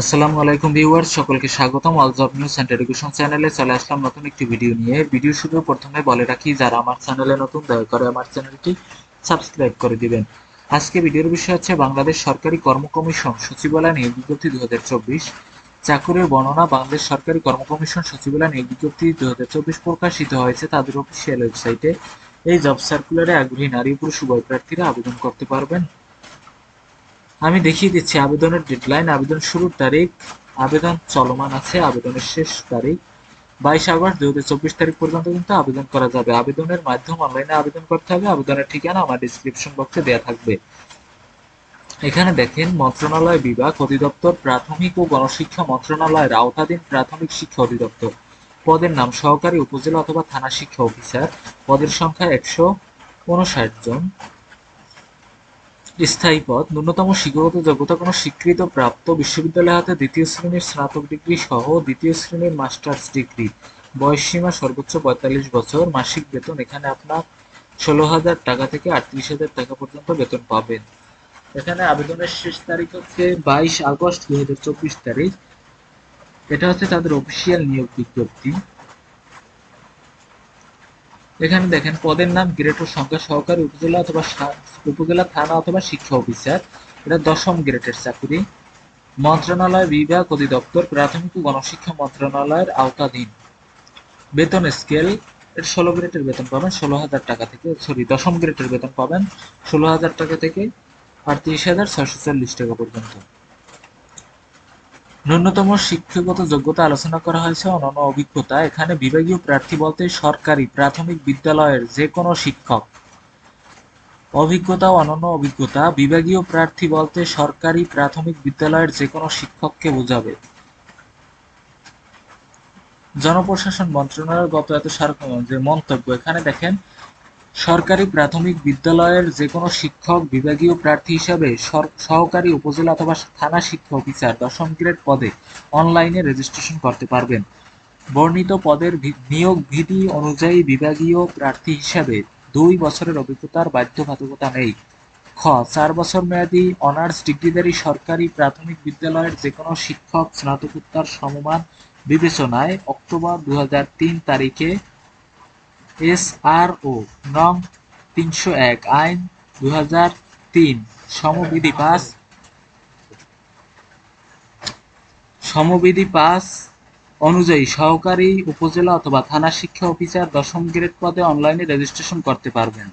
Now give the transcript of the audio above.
আসসালামু আলাইকুম ভিউয়ার্স, সকলকে স্বাগতম। অল নিউজ অ্যান্ড এডুকেশন চ্যানেলে চলে আসলাম নতুন একটি ভিডিও নিয়ে। ভিডিও শুরু প্রথমে বলে রাখি, যারা আমার চ্যানেলে নতুন, দয়া করে আমার চ্যানেলটি সাবস্ক্রাইব করে দিবেন। আজকে ভিডিওর বিষয় হচ্ছে বাংলাদেশ সরকারি কর্ম কমিশন সচিবালয় নিয়োগ বিজ্ঞপ্তি দু চাকুরির বর্ণনা, বাংলাদেশ সরকারি কর্ম কমিশন সচিবালয় নিয়োগ বিজ্ঞপ্তি দু হাজার চব্বিশ প্রকাশিত হয়েছে তাদের অফিসিয়াল ওয়েবসাইটে এই জব সার্কুলারে আগ্রহী নারী পুরুষ উভয় প্রার্থীরা আবেদন করতে পারবেন। আমি দেখিয়ে দিচ্ছি আবেদনের ডেডলাইন আবেদন শুরুর তারিখ, আবেদন চলমান আছে, আবেদনের শেষ তারিখ। বাইশ আগস্ট দুই হাজার চব্বিশ তারিখ পর্যন্ত কিন্তু আবেদন করা যাবে। আবেদনের মাধ্যম অনলাইনে আবেদন করতে হবে। আবেদনের ঠিকানা আমার ডিসক্রিপশন বক্সে দেওয়া থাকবে। এখানে দেখেন, মন্ত্রণালয় বিভাগ অধিদপ্তর, প্রাথমিক ও গণশিক্ষা মন্ত্রণালয়ের আওতাধীন প্রাথমিক শিক্ষা অধিদপ্তর। পদের নাম সহকারী উপজেলা অথবা থানা শিক্ষা অফিসার। পদের সংখ্যা একশো উনষাট জন। স্থায়ী পদ, ন্যূনতম শিক্ষাগত যোগ্যতা কোনো স্বীকৃত প্রাপ্ত বিশ্ববিদ্যালয় হাতে দ্বিতীয় শ্রেণির স্নাতক ডিগ্রি সহ দ্বিতীয় শ্রেণির মাস্টার্স ডিগ্রি। বয়স সীমা সর্বোচ্চ পঁয়তাল্লিশ বছর। মাসিক বেতন এখানে আপনার ষোলো হাজার টাকা থেকে আটত্রিশ হাজার টাকা পর্যন্ত বেতন পাবেন। এখানে আবেদনের শেষ তারিখ হচ্ছে বাইশ আগস্ট দু হাজার চব্বিশ তারিখ। এটা হচ্ছে তাদের অফিসিয়াল নিয়োগ বিজ্ঞপ্তি। এখানে দেখেন, পদের নাম গ্রেড ও সংখ্যা সহকারী উপজেলা অথবা উপজেলা থানা অথবা শিক্ষা অফিসার। এটা দশম গ্রেডের চাকরি। মন্ত্রণালয় বিভাগ অধিদপ্তর, প্রাথমিক ও গণশিক্ষা মন্ত্রণালয়ের আওতাধীন। বেতন স্কেল এর ষোলো গ্রেডের বেতন পাবেন, ষোলো হাজার টাকা থেকে, সরি, দশম গ্রেডের বেতন পাবেন, ষোলো হাজার টাকা থেকে আটত্রিশ হাজার ছয়শো চল্লিশ টাকা পর্যন্ত। ন্যূনতম শিক্ষাগত যোগ্যতা আলোচনা করা হয়েছে অনন্য অভিজ্ঞতা। এখানে বিভাগীয় প্রার্থী বলতে সরকারি, প্রাথমিক বিদ্যালয়ের যে কোনো শিক্ষক। অভিজ্ঞতা অনন্য অভিজ্ঞতা, বিভাগীয় প্রার্থী বলতে সরকারি, প্রাথমিক বিদ্যালয়ের যে কোনো শিক্ষককে বোঝাবে। জনপ্রশাসন মন্ত্রণালয়ের গত এত সার যে মন্তব্য। এখানে দেখেন সরকারি প্রাথমিক বিদ্যালয়ের যে কোনো শিক্ষক, বিভাগীয় প্রার্থী হিসাবে সহকারী উপজেলা অথবা থানা শিক্ষা অফিসার দশম গ্রেড পদে অনলাইনে রেজিস্ট্রেশন করতে পারবেন। বর্ণিত পদের নিয়োগ বিধি অনুযায়ী বিভাগীয় প্রার্থী হিসাবে দুই বছরের অভিজ্ঞতার বাধ্যবাধকতা নেই। খ, চার বছর মেয়াদী অনার্স ডিগ্রিধারী সরকারি প্রাথমিক বিদ্যালয়ের যে কোনো শিক্ষক স্নাতকোত্তর সমমান বিবেচনায় অক্টোবর দু হাজার তিন তারিখে এস আর ও নং তিনশো এক, আইন দু তিন, সমবিধি পাস সমবিধি পাস অনুযায়ী সহকারী উপজেলা অথবা থানা শিক্ষা অফিসার দশম গ্রেড পদে অনলাইনে রেজিস্ট্রেশন করতে পারবেন।